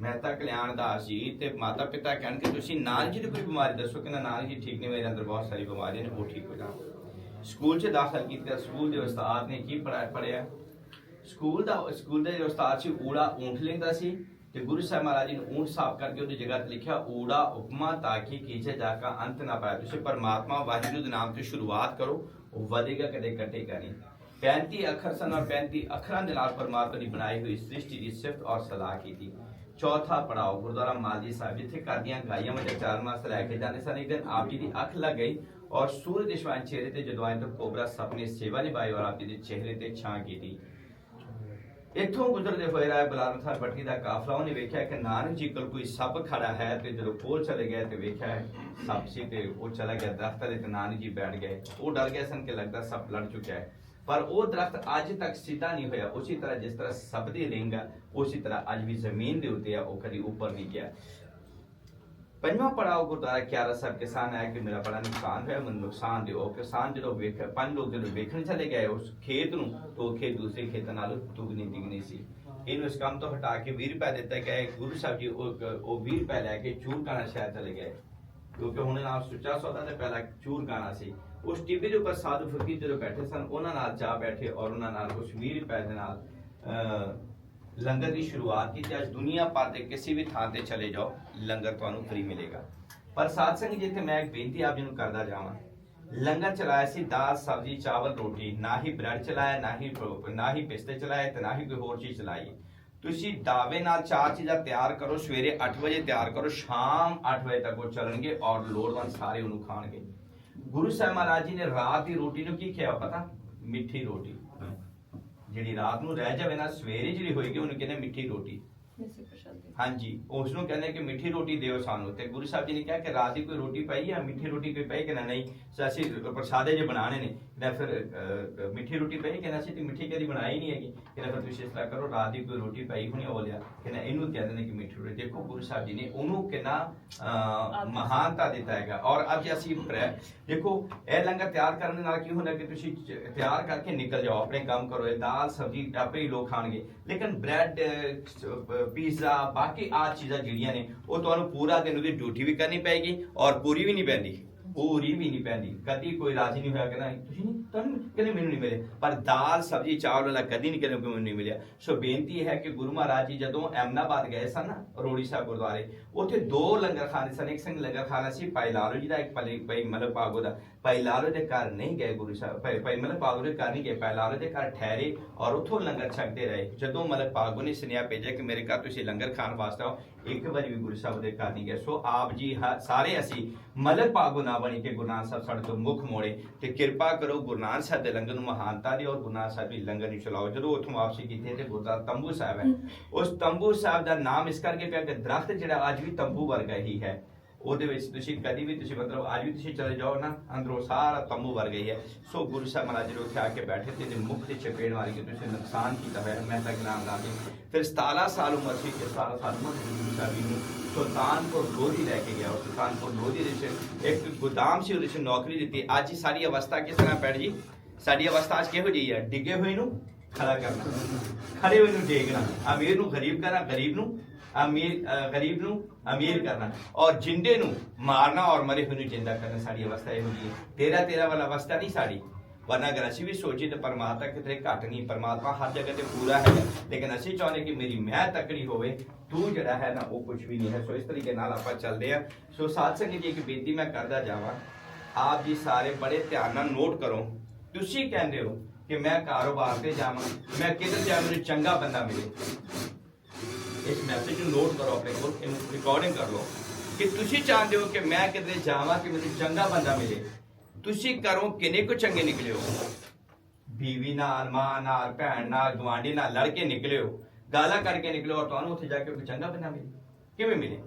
ਮਹਿਤਾ ਕਲਿਆਣ ਦਾਸ ਜੀ ਤੇ ਮਾਤਾ ਪਿਤਾ ਕਹਿਣ ਕਿ ਤੁਸੀਂ ਨਾਨਕ ਜੀ ਦੀ ਕੋਈ ਬਿਮਾਰੀ ਦੱਸੋ ਕਿ ਨਾਨਕ ਜੀ ਠੀਕ ਨੇ, ਮੇਰੇ ਅੰਦਰ ਬਹੁਤ ਸਾਰੀ ਬਿਮਾਰੀਆਂ ਨੇ, ਉਹ ਠੀਕ ਹੋ ਜਾਣ। ਸਕੂਲ 'ਚ ਦਾਖਲ ਕੀਤਾ, ਸਕੂਲ ਦੇ ਉਸਤਾਦ ਨੇ ਕੀ ਪੜਾਇਆ ਪੜਿਆ ਸਕੂਲ ਦਾ, ਸਕੂਲ ਦੇ ਜਿਹੜਾ ਉਸਤਾਦ ਸੀ, ਊੜਾ ਊਂਠ ਲੈਂਦਾ ਸੀ। ਤੇ ਗੁਰੂ ਸਾਹਿਬ ਮਹਾਰਾਜ ਜੀ ਨੇ ਊਂਠ ਸਾਫ਼ ਕਰਕੇ ਉਹਦੀ ਜਗ੍ਹਾ ਤੇ ਲਿਖਿਆ, ਊੜਾ ਉਪਮਾ ਤਾਂ ਕਿ ਕੀਚੇ ਜਾ ਕਾ ਅੰਤ ਨਾ ਪਾਏ ਤੁਸੀਂ ਪਰਮਾਤਮਾ, ਵਾਹਿਗੁਰੂ ਦੇ ਨਾਮ ਤੋਂ ਸ਼ੁਰੂਆਤ ਕਰੋ, ਉਹ ਵਧੇਗਾ ਕਦੇ ਘਟੇਗਾ ਨਹੀਂ। 35 ਅੱਖਰ ਸਨ ਔਰ 35 ਅੱਖਰਾਂ ਦੇ ਨਾਲ ਪਰਮਾਤਮਾ ਦੀ ਬਣਾਈ ਹੋਈ ਸ੍ਰਿਸ਼ਟੀ ਦੀ ਸਿਫਤ ਔਰ ਸਲਾਹ ਕੀਤੀ। ਚੌਥਾ ਪੜਾਓ, ਗੁਰਦੁਆਰਾ ਮਾਲਜੀ ਸਾਹਿਬ, ਜਿੱਥੇ ਕਰਦੀਆਂ ਗਾਈਆਂ ਵਿੱਚ ਚਾਰ ਮਾਸ ਲੈ ਕੇ ਜਾਂਦੇ ਸਨ, ਇੱਕ ਦਿਨ ਆਪ ਜੀ ਦੀ ਅੱਖ ਲੱਗ ਗਈ ਔਰ ਸੂਰਜ ਦੇ ਚਿਹਰੇ ਤੇ ਜਦੋਂ ਆਏ ਤਾਂ ਕੋਬਰਾ ਸਪਨੇ ਸੇਵਾ ਨਿਭਾਈ ਔਰ ਆਪ ਜੀ ਦੇ ਚਿਹਰੇ ਤੇ ਛਾਂ ਕੀਤੀ। ਇੱਥੋਂ ਗੁਜ਼ਰਦੇ ਹੋਏ ਰਾਏ ਬਲਾਲ ਥਾਰ ਦਾ ਕਾਫਲਾ, ਉਹਨੇ ਵੇਖਿਆ ਕਿ ਨਾਨਕ ਜੀ ਕੋਲ ਕੋਈ ਸੱਪ ਖੜਾ ਹੈ ਤੇ ਜਦੋਂ ਕੋਲ ਚਲੇ ਗਏ ਤੇ ਵੇਖਿਆ ਸੱਪ ਸੀ ਤੇ ਉਹ ਚਲਾ ਗਿਆ ਦਰਖਤ ਦੇ ਤੇ ਨਾਨਕ ਜੀ ਬੈਠ ਗਏ। ਉਹ ਡਰ ਗਏ ਸਨ ਕਿ ਲੱਗਦਾ ਸੱਪ ਲੜ ਚੁੱਕਿਆ ਹੈ। ਪਰ ਉਹ ਦਰਖਤ ਅੱਜ ਤੱਕ ਸਿੱਧਾ ਨਹੀਂ ਹੋਇਆ। ਉਸੇ ਤਰ੍ਹਾਂ ਜਿਸ ਤਰ੍ਹਾਂ ਸੱਪ ਦੀ ਰਿੰਗ ਆ, ਉਸੇ ਤਰ੍ਹਾਂ ਅੱਜ ਵੀ ਜ਼ਮੀਨ ਦੇ ਉੱਤੇ ਆ, ਉਹ ਕਦੀ ਉੱਪਰ ਨਹੀਂ ਗਿਆ। ਪੰਜਵਾਂ ਪੜਾਅ ਗੁਰਦੁਆਰਾ ਕਿਆਰਾ ਸਾਹਿਬ ਕਿਸਾਨ ਆਇਆ ਕਿ ਮੇਰਾ ਬੜਾ ਨੁਕਸਾਨ ਹੋਇਆ ਮੈਨੂੰ ਨੁਕਸਾਨ ਦਿਓ। ਕਿਸਾਨ ਜਦੋਂ ਵੇਖ ਪੰਜ ਲੋਕ ਜਦੋਂ ਵੇਖਣ ਚਲੇ ਗਏ ਉਸ ਖੇਤ ਨੂੰ ਤਾਂ ਉਹ ਖੇਤ ਦੂਸਰੇ ਖੇਤਾਂ ਨਾਲੋਂ ਦੁਗਣੀ ਤਿਗਣੀ ਸੀ। ਇਹਨੂੰ ਇਸ ਕੰਮ ਤੋਂ ਹਟਾ ਕੇ 20 ਰੁਪਏ ਦਿੱਤਾ ਗਏ ਗੁਰੂ ਸਾਹਿਬ ਜੀ ਉਹ 20 ਰੁਪਏ ਲੈ ਕੇ ਚੂਰ ਕਾਣਾ ਸ਼ਹਿਰ ਚਲੇ ਗਏ। ਕਿਉਂਕਿ ਹੁਣ ਨਾਲ ਸੁੱਚਾ ਸੌਦਾ ਤੇ ਪਹਿਲਾਂ ਚੂਰ ਗਾਣਾ ਸੀ। ਉਸ ਟੀਵੀ ਦੇ ਉੱਪਰ ਸਾਧੂ ਫਕੀਰ ਜਦੋਂ ਬੈਠੇ ਸਨ ਉਹਨਾਂ ਨਾਲ ਜਾ ਬੈਠੇ ਔਰ ਉਹਨਾਂ ਨਾਲ ਉਸ 20 ਰੁਪਏ ਦੇ ਨਾਲ ਅਹ, ਲੰਗਰ ਦੀ ਸ਼ੁਰੂਆਤ ਕੀਤੀ, ਅੱਜ ਦੁਨੀਆ ਭਰ ਦੇ ਕਿਸੇ ਵੀ ਥਾਂ ਤੇ ਚਲੇ ਜਾਓ, ਲੰਗਰ ਤੁਹਾਨੂੰ ਫ੍ਰੀ ਮਿਲੇਗਾ। ਪਰ ਸਾਧ ਜੀ ਜਿੱਥੇ ਮੈਂ ਇੱਕ ਬੇਨਤੀ ਆਪ ਜੀ ਨੂੰ ਕਰਦਾ ਜਾਵਾਂ। ਲੰਗਰ ਚਲਾਇਆ ਸੀ, ਦਾਲ, ਸਬਜ਼ੀ, ਚਾਵਲ, ਰੋਟੀ, ਨਾ ਹੀ ਬ੍ਰੈਡ ਚਲਾਇਆ, ਨਾ ਹੀ ਪ੍ਰੋ- ਨਾ ਹੀ ਪਿਸਤੇ ਚਲਾਏ ਤੇ ਨਾ ਹੀ ਕੋਈ ਹੋਰ ਚੀਜ਼ ਚਲਾਈ। ਤੁਸੀਂ ਦਾਵੇ ਨਾਲ ਚਾਰ ਚੀਜ਼ਾਂ ਤਿਆਰ ਕਰੋ, ਸਵੇਰੇ 8 ਵਜੇ ਤਿਆਰ ਕਰੋ, ਸ਼ਾਮ 8 ਵਜੇ ਤੱਕ ਉਹ ਚੱਲਣਗੇ ਔਰ ਲੋੜਵੰਦ ਸਾਰੇ ਉਹਨੂੰ ਖਾਣਗੇ। ਗੁਰੂ ਸਾਹਿਬ ਮਹਾਰਾਜ ਜੀ ਨੇ ਰਾਤ ਦੀ ਰੋਟੀ ਨੂੰ ਕੀ ਕਿਹਾ ਪਤਾ? ਮਿੱਠੀ ਰੋਟੀ। ਜਿਹੜੀ ਰਾਤ ਨੂੰ ਰਹਿ ਜਾਵੇ ਨਾ ਸਵੇਰੇ ਜਿਹੜੀ ਹੋਏਗੀ ਉਹਨੂੰ ਕਹਿੰਦੇ ਮਿੱਠੀ ਰੋਟੀ। ਹਾਂਜੀ ਉਸ ਨੂੰ ਕਹਿੰਦੇ ਕਿ ਮਿੱਠੀ ਰੋਟੀ ਦਿਓ ਸਾਨੂੰ। ਤੇ ਗੁਰੂ ਸਾਹਿਬ ਜੀ ਨੇ ਕਿਹਾ ਕਿ ਰਾਤ ਦੀ ਕੋਈ ਰੋਟੀ ਪਈ ਆ ਮਿੱਠੀ ਰੋਟੀ ਕੋਈ ਪਈ ਕਿ ਨਾ? ਨਹੀਂ ਸੋ ਅਸੀਂ ਪ੍ਰਸਾਦੇ ਜੇ ਬਣਾਣੇ ਨੇ। ਨਾ ਫਿਰ ਮਿੱਠੀ ਰੋਟੀ ਪਈ? ਕਿ ਨਾ ਅਸੀਂ ਤੇ ਮਿੱਠੀ ਕਦੀ ਬਣਾਈ ਨਹੀਂ ਹੈਗੀ। ਕਿ ਨਾ ਫਿਰ ਤੁਸੀਂ ਇਸ ਤਰ੍ਹਾਂ ਕਰੋ ਰਾਤ ਦੀ ਕੋਈ ਰੋਟੀ ਪਈ ਹੋਣੀ ਉਹ ਲਿਆ। ਕਿ ਨਾ ਇਹਨੂੰ ਕਹਿੰਦੇ ਨੇ ਕਿ ਮਿੱਠੀ ਰੋਟੀ। ਦੇਖੋ ਗੁਰੂ ਸਾਹਿਬ ਜੀ ਨੇ ਉਹਨੂੰ ਕਿੰਨਾ ਮਹਾਨਤਾ ਦਿੱਤਾ ਹੈਗਾ। ਔਰ ਅੱਜ ਅਸੀਂ ਦੇਖੋ ਇਹ ਲੰਗਰ ਤਿਆਰ ਕਰਨ ਨਾਲ ਕੀ ਹੁੰਦਾ ਕਿ ਤੁਸੀਂ ਤਿਆਰ ਕਰਕੇ ਨਿਕਲ ਜਾਓ ਆਪਣੇ ਕੰਮ ਕਰੋ ਇਹ ਦਾਲ ਸਬਜ਼ੀ ਆਪੇ ਹੀ ਲੋਕ ਖਾਣਗੇ। ਲੇਕਿਨ ਬ੍ਰੈਡ ਪੀਜ਼ਾ ਬਾਕੀ ਆ ਚੀਜ਼ਾਂ ਜਿਹੜੀਆਂ ਨੇ, ਉਹ ਤੁਹਾਨੂੰ ਪੂਰਾ ਦਿਨ ਉਹਦੀ ਡਿਊਟੀ ਵੀ ਕਰਨੀ ਪਏਗੀ ਔਰ ਪੂਰੀ ਵੀ ਨਹੀਂ ਪੈਂਦੀ। ਪੂਰੀ ਵੀ ਨਹੀਂ ਪੈਂਦੀ। ਕਦੀ ਕੋਈ ਰਾਜੀ ਨਹੀਂ ਹੋਇਆ ਕਹਿੰਦਾ ਤੁਸੀਂ ਨਹੀਂ, ਤੁਹਾਨੂੰ ਕਹਿੰਦੇ ਮੈਨੂੰ ਨਹੀਂ ਮਿਲੇ ਪਰ ਦਾਲ, ਸਬਜ਼ੀ, ਚਾਵਲ ਵਾਲਾ ਕਦੀ ਨਹੀਂ ਕਹਿੰਦੇ ਮੈਨੂੰ ਨਹੀਂ ਮਿਲਿਆ। ਸੋ ਬੇਨਤੀ ਹੈ ਕਿ ਗੁਰੂ ਮਹਾਰਾਜ ਜੀ ਜਦੋਂ ਅਹਿਮਦਾਬਾਦ ਗਏ ਸਨ ਨਾ, ਰੋੜੀ ਸਾਹਿਬ ਗੁਰਦੁਆਰੇ, ਉੱਥੇ ਦੋ ਲੰਗਰ ਖਾਨੇ ਸਨ। ਇੱਕ ਸਿੰਘ ਲੰਗਰ ਖਾਨਾ ਸੀ ਭਾਈ ਲਾਲੋ ਜੀ ਦਾ, ਇੱਕ ਭਾਈ ਭਾਈ ਮਲਕ ਪਾਗੋ ਦਾ। ਭਾਈ ਲਾਲੋ ਦੇ ਘਰ ਨਹੀਂ ਗਏ ਗੁਰੂ ਸਾਹਿਬ ਭਾਈ ਭਾਈ ਮਲਕ ਭਾਗੋ ਦੇ ਘਰ ਨਹੀਂ ਗਏ ਲਾਲੋ ਦੇ ਘਰ ਠਹਿਰੇ ਔਰ ਉੱਥੋਂ ਲੰਗਰ ਛਕਦੇ ਰਹੇ। ਜਦੋਂ ਮਲਕ ਭਾਗੋ ਨੇ ਸੁਨੇਹਾ ਭੇਜਿਆ ਕਿ ਮੇਰੇ ਘਰ ਤੁਸੀਂ ਲੰਗਰ ਖਾਣ ਵਾਸਤੇ ਆਓ ਇੱਕ ਵਾਰੀ ਵੀ ਗੁਰੂ ਸਾਹਿਬ ਦੇ ਘਰ ਨਹੀਂ ਗਏ। ਸੋ ਆਪ ਜੀ ਸਾਰੇ ਅਸੀਂ ਮਲਕ ਭਾਗੋ ਨਾ ਬਣੀ ਕਿ ਗੁਰੂ ਨਾਨਕ ਸਾਹਿਬ ਸਾਡੇ ਤੋਂ ਮੁਖ ਮੋੜੇ ਤੇ ਕਿਰਪਾ ਕਰੋ ਗੁਰੂ ਨਾਨਕ ਸਾਹਿਬ ਦੇ ਲੰਗਰ ਨੂੰ ਮਹਾਨਤਾ ਦਿਓ ਔਰ ਗੁਰੂ ਨਾਨਕ ਸਾਹਿਬ ਦੀ ਲੰਗਰ ਨੂੰ ਚਲਾਓ। ਜਦੋਂ ਉੱਥੋਂ ਵਾਪਸੀ ਕੀਤੀ ਤੇ ਗੁਰਦੁਆਰਾ ਤੰਬੂ ਸਾਹਿਬ ਹੈ। ਉਸ ਤੰਬੂ ਸਾਹਿਬ ਦਾ ਨਾਮ ਇਸ ਕਰਕੇ ਪਿਆ ਕਿ ਦਰਖਤ ਜਿਹੜਾ ਅੱਜ ਵੀ ਤੰਬੂ ਵਰਗਾ ਹੀ ਹੈ। ਉਹਦੇ ਵਿੱਚ ਤੁਸੀਂ ਕਦੀ ਵੀ ਤੁਸੀਂ ਮਤਲਬ ਅੱਜ ਵੀ ਤੁਸੀਂ ਚਲੇ ਜਾਓ ਨਾ, ਅੰਦਰੋਂ ਸਾਰਾ ਤੰਬੂ ਵਰ ਗਈ ਹੈ। ਸੋ ਗੁਰੂ ਸਾਹਿਬ ਮਹਾਰਾਜ ਜੀ ਉੱਥੇ ਆ ਕੇ ਬੈਠੇ ਤੇ ਇਹਦੇ ਮੁਖ ਤੇ ਚਪੇੜ ਮਾਰੀ ਕਿ ਤੁਸੀਂ ਨੁਕਸਾਨ ਕੀਤਾ ਹੋਇਆ, ਮੈਂ ਤਾਂ ਨਾਮ ਲਾ ਕੇ। ਫਿਰ 17 ਸਾਲ ਉਮਰ ਸੀ ਕਿ 17 ਸਾਲ ਉਮਰ ਗੁਰੂ ਸਾਹਿਬ ਜੀ ਨੂੰ। ਸੁਲਤਾਨਪੁਰ ਲੋਧੀ ਲੈ ਕੇ ਗਿਆ ਸੁਲਤਾਨਪੁਰ ਲੋਧੀ ਦੇ ਵਿੱਚ ਇੱਕ ਗੁਦਾਮ ਸੀ, ਉਹਦੇ ਵਿੱਚ ਨੌਕਰੀ ਦਿੱਤੀ। ਅੱਜ ਹੀ ਸਾਡੀ ਅਵਸਥਾ ਕਿਸ ਤਰ੍ਹਾਂ ਪੈੜ ਜੀ? ਸਾਡੀ ਅਵਸਥਾ ਅੱਜ ਕਿਹੋ ਜਿਹੀ ਹੈ? ਡਿੱਗੇ ਹੋਏ ਨੂੰ ਖੜਾ ਕਰਨਾ, ਖੜੇ ਹੋਏ ਨੂੰ ਡੇਗਣਾ ਅਮੀਰ ਨੂੰ ਗਰੀਬ ਕਰਨਾ ਗਰੀਬ ਨੂੰ, ਅਮੀਰ ਗਰੀਬ ਨੂੰ ਅਮੀਰ ਕਰਨਾ। ਔਰ ਜਿੰਦੇ ਨੂੰ ਮਾਰਨਾ ਔਰ ਮਰੇ ਹੋਏ ਨੂੰ ਜਿੰਦਾ ਕਰਨਾ, ਸਾਡੀ ਅਵਸਥਾ ਇਹ ਹੁੰਦੀ ਹੈ। ਤੇਰਾ ਤੇਰਾ ਵਾਲਾ ਅਵਸਥਾ ਨਹੀਂ ਸਾਡੀ। ਵਰਨਾ ਅਗਰ ਅਸੀਂ ਵੀ ਸੋਚੀ ਤਾਂ ਪਰਮਾਤਮਾ ਕਿਤੇ ਘੱਟ ਨਹੀਂ, ਪਰਮਾਤਮਾ ਹਰ ਜਗ੍ਹਾ ਤੇ ਪੂਰਾ ਹੈ। ਲੇਕਿਨ ਅਸੀਂ ਚਾਹੁੰਦੇ ਕਿ ਮੇਰੀ ਮੈਂ ਤਕੜੀ ਹੋਵੇ, ਤੂੰ ਜਿਹੜਾ ਹੈ ਨਾ ਉਹ ਕੁਝ ਵੀ ਨਹੀਂ ਹੈ। ਸੋ ਇਸ ਤਰੀਕੇ ਨਾਲ ਆਪਾਂ ਚੱਲਦੇ ਆ ਸੋ ਸਾਧ ਸੰਗਤ ਜੀ, ਇੱਕ ਬੇਨਤੀ ਮੈਂ ਕਰਦਾ ਜਾਵਾਂ। ਆਪ ਜੀ ਸਾਰੇ ਬੜੇ ਧਿਆਨ ਨਾਲ ਨੋਟ ਕਰੋ। ਤੁਸੀਂ ਕਹਿੰਦੇ ਹੋ ਕਿ ਮੈਂ ਕਾਰੋਬਾਰ ਤੇ ਜਾਵਾਂ, ਮੈਂ ਕਿਧਰ ਜਾਵਾਂ ਮੈਨੂੰ ਚੰਗਾ ਬੰਦਾ ਮਿਲੇ? ਇਸ ਮੈਸੇਜ ਨੂੰ ਨੋਟ ਕਰੋ ਆਪਣੇ ਕੋਲ, ਇਹਨੂੰ ਰਿਕਾਰਡਿੰਗ ਕਰ ਲਓ ਕਿ ਤੁਸੀਂ ਚਾਹੁੰਦੇ ਹੋ ਕਿ ਮੈਂ ਕਿਧਰੇ ਜਾਵਾਂ ਕਿ ਮੈਨੂੰ ਚੰਗਾ ਬੰਦਾ ਮਿਲੇ। ਤੁਸੀਂ ਕਰੋ ਕਿੰਨੇ ਕੁ ਚੰਗੇ ਨਿਕਲੇ ਹੋ? ਬੀਵੀ ਨਾਲ, ਮਾਂ ਨਾਲ, ਭੈਣ ਨਾਲ ਗਵਾਂਢੀ ਨਾਲ ਲੜ ਕੇ ਨਿਕਲੇ ਹੋ। ਗਾਲਾਂ ਕੱਢ ਨਿਕਲੇ ਔਰ ਤੁਹਾਨੂੰ ਉੱਥੇ ਜਾ ਕੇ ਕੋਈ ਚੰਗਾ ਬੰਦਾ ਮਿਲੇ। ਕਿਵੇਂ ਮਿਲੇ?